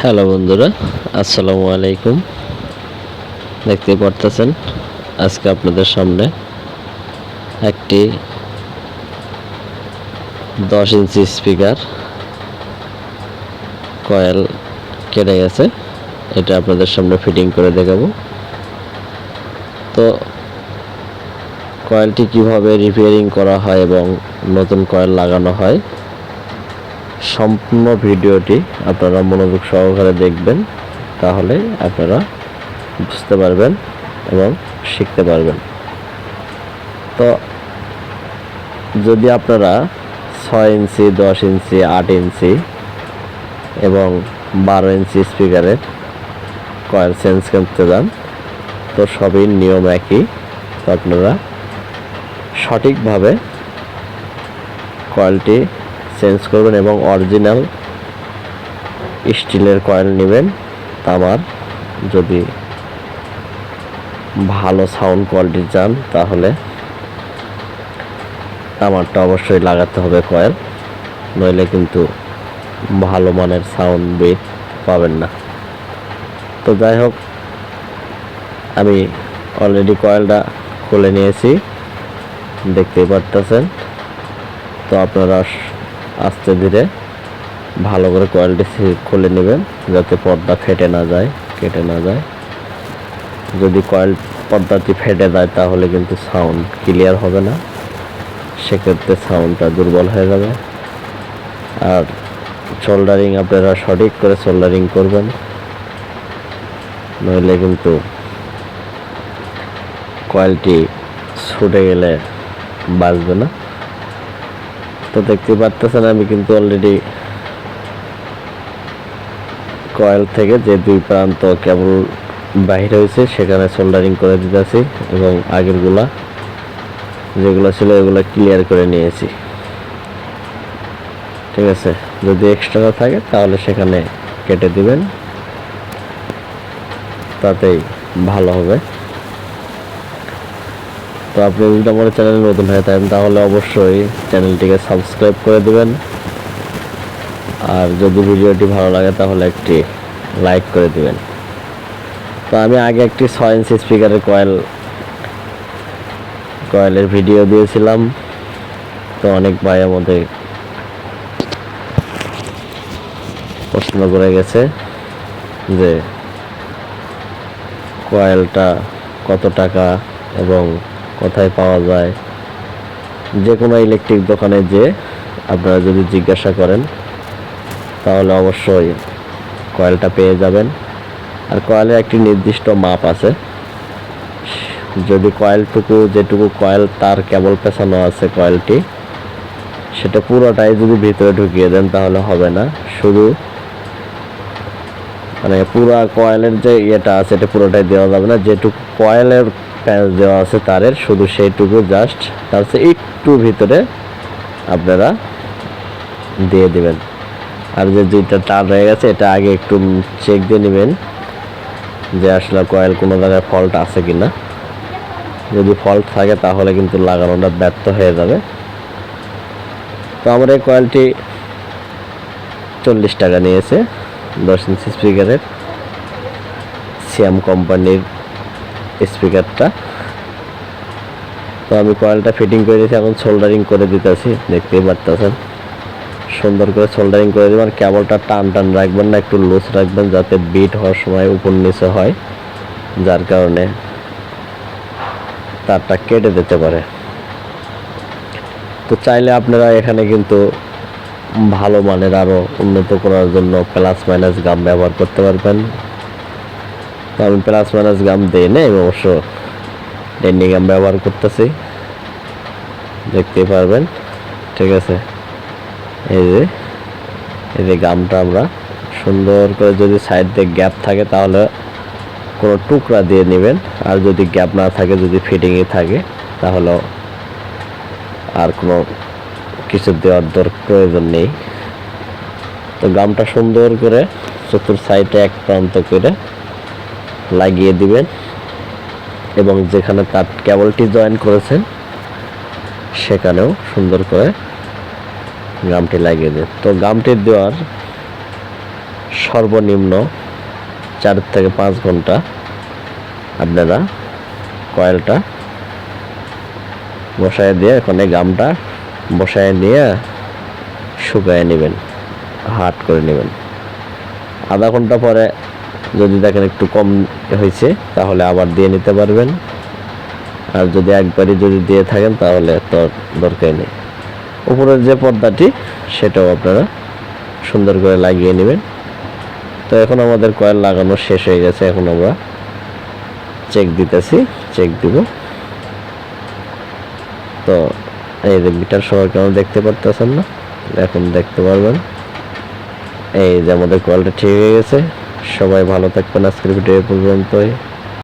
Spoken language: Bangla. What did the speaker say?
হ্যালো বন্ধুরা, আসসালামু আলাইকুম। দেখতে পারতেছেন, আজকে আপনাদের সামনে একটি দশ ইঞ্চি স্পিকার কয়েল কেটে গেছে। এটা আপনাদের সামনে ফিটিং করে দেখাবো। তো কয়েলটি কীভাবে রিপেয়ারিং করা হয় এবং নতুন কয়েল লাগানো হয় সম্পূর্ণ ভিডিওটি আপনারা মনোযোগ সহকারে দেখবেন, তাহলে আপনারা বুঝতে পারবেন এবং শিখতে পারবেন। তো যদি আপনারা ছয় ইঞ্চি, দশ ইঞ্চি, আট ইঞ্চি এবং বারো ইঞ্চি স্পিকারের কয়েল চেঞ্জ করতে যান, তো সবই নিয়ম একই। তো আপনারা সঠিকভাবে কয়েলটি চেঞ্জ করবেন এবং অরিজিনাল স্টিলের কয়েল নেবেন। তামার যদি ভালো সাউন্ড কোয়ালিটি চান, তাহলে তামারটা অবশ্যই লাগাতে হবে কয়েল নইলে কিন্তু ভালো মানের সাউন্ড বেট পাবেন না। তো যাই হোক, আমি অলরেডি কয়েলটা খুলে নিয়েছি। দেখতেই পারতেছেন। তো আপনারা আস্তে ধীরে ভালো করে কয়েলটি খুলে নেবেন, যাতে পর্দা ফেটে না যায়, কেটে না যায়। যদি কয়েল পর্দাটি ফেটে যায়, তাহলে কিন্তু সাউন্ড ক্লিয়ার হবে না। সেক্ষেত্রে সাউন্ডটা দুর্বল হয়ে যাবে। আর সোল্ডারিং আপনারা সঠিক করে সোল্ডারিং করবেন। নইলে কিন্তু কয়েলটি ছুটে গেলে বাঁচবে না। তো দেখতে পারতেছেন আমি কিন্তু অলরেডি কয়েল থেকে যে দুই প্রান্ত কেবল বাহির হয়েছে, সেখানে সোল্ডারিং করে দিতেছি এবং আগেরগুলা যেগুলো ছিল এগুলো ক্লিয়ার করে নিয়েছি। ঠিক আছে? যদি এক্সট্রা থাকে, তাহলে সেখানে কেটে দিবেন। তাতেই ভালো হবে। তো আপনি যদি আমার চ্যানেলে নতুন হয়ে থাকেন, তাহলে অবশ্যই চ্যানেলটিকে সাবস্ক্রাইব করে দেবেন। আর যদি ভিডিওটি ভালো লাগে, তাহলে একটি লাইক করে দিবেন। তো আমি আগে একটি ছয় ইঞ্চি স্পিকারের কয়েল কয়েলের ভিডিও দিয়েছিলাম। তো অনেক ভাই আমাদের প্রশ্ন করে গেছে যে কয়েলটা কত টাকা এবং কোথায় পাওয়া যায়? যে কোনো ইলেকট্রিক দোকানে যে আপনারা যদি জিজ্ঞাসা করেন, তাহলে অবশ্যই কয়েলটা পেয়ে যাবেন। আর কয়েলের একটি নির্দিষ্ট মাপ আছে। যদি কয়েলটুকু যেটুকু কয়েল তার কেবল পেছানো আছে কয়েলটি সেটা পুরোটাই যদি ভিতরে ঢুকিয়ে দেন তাহলে হবে না। শুধু মানে পুরা কয়েলের যে ইয়েটা আছে, এটা পুরোটাই দেওয়া যাবে না। যেটুকু কয়েলের প্যাঁচ দেওয়া আছে তারের, শুধু সেইটুকু জাস্ট তার একটু ভিতরে আপনারা দিয়ে দেবেন। আর যে দুইটা তার রয়ে গেছে, এটা আগে একটু চেক দিয়ে নেবেন যে আসলে কয়েল কোনো জায়গায় ফল্ট আছে কি না যদি ফল্ট থাকে, তাহলে কিন্তু লাগানোটা ব্যর্থ হয়ে যাবে। তো আমার এই কয়েলটি চল্লিশ টাকা নিয়েছে, দশ ইঞ্চি স্পিকারের সিয়াম কোম্পানির স্পিকারটা। তো আমি কয়েলটা ফিটিং করে দিয়েছি, এখন সোল্ডারিং করে দিতেছি, দেখতেই পারতেছেন। সুন্দর করে সোল্ডারিং করে দেবেন কেবলটা টান টান রাখবেন না, একটু লুজ রাখবেন যাতে বিট হওয়ার সময় উপর নিচে হয়, যার কারণে তারটা কেটে দিতে পারে। তো চাইলে আপনারা এখানে কিন্তু ভালো মানের আরও উন্নত করার জন্য প্লাস মাইনাস গাম ব্যবহার করতে পারবেন। আমি প্লাস মাইনাস গাম দিই না আমি অবশ্য ডেন্ডি গাম ব্যবহার করতেছি। দেখতে পারবেন, ঠিক আছে? এই যে এই যে গামটা আমরা সুন্দর করে যদি সাইড দিয়ে গ্যাপ থাকে তাহলে কোনো টুকরা দিয়ে নেবেন, আর যদি গ্যাপ না থাকে, যদি ফিটিংয়ে থাকে, তাহলে আর কোনো কিছু দেওয়ার দর প্রয়োজন নেই। তো গামটা সুন্দর করে চতুর সাইডে এক প্রান্ত করে লাগিয়ে দিবেন এবং যেখানে তার কেবলটি জয়েন করেছেন, সেখানেও সুন্দর করে গামটি লাগিয়ে দেন। তো গামটি দেওয়ার সর্বনিম্ন চার থেকে পাঁচ ঘণ্টা আপনারা কয়েলটা বসায় দিয়ে এখন গামটা বসায় নিয়ে শুকায় নেবেন, হাট করে নেবেন। আধা ঘণ্টা পরে যদি দেখেন একটু কম হয়েছে, তাহলে আবার দিয়ে নিতে পারবেন। আর যদি একবারই যদি দিয়ে থাকেন, তাহলে তো দরকার নেই। উপরের যে পর্দাটি, সেটাও আপনারা সুন্দর করে লাগিয়ে নেবেন। তো এখন আমাদের কয়েল লাগানো শেষ হয়ে গেছে, এখন আমরা চেক দিতেছি চেক দিব। তো এই যে মিটার সহ কেন দেখতে পারতেছেন না? এখন দেখতে পারবেন। এই যে আমাদের কলটা ঠিক হয়ে গেছে। সবাই ভালো থাকবেন। আজকের ভিডিও পর্যন্তই।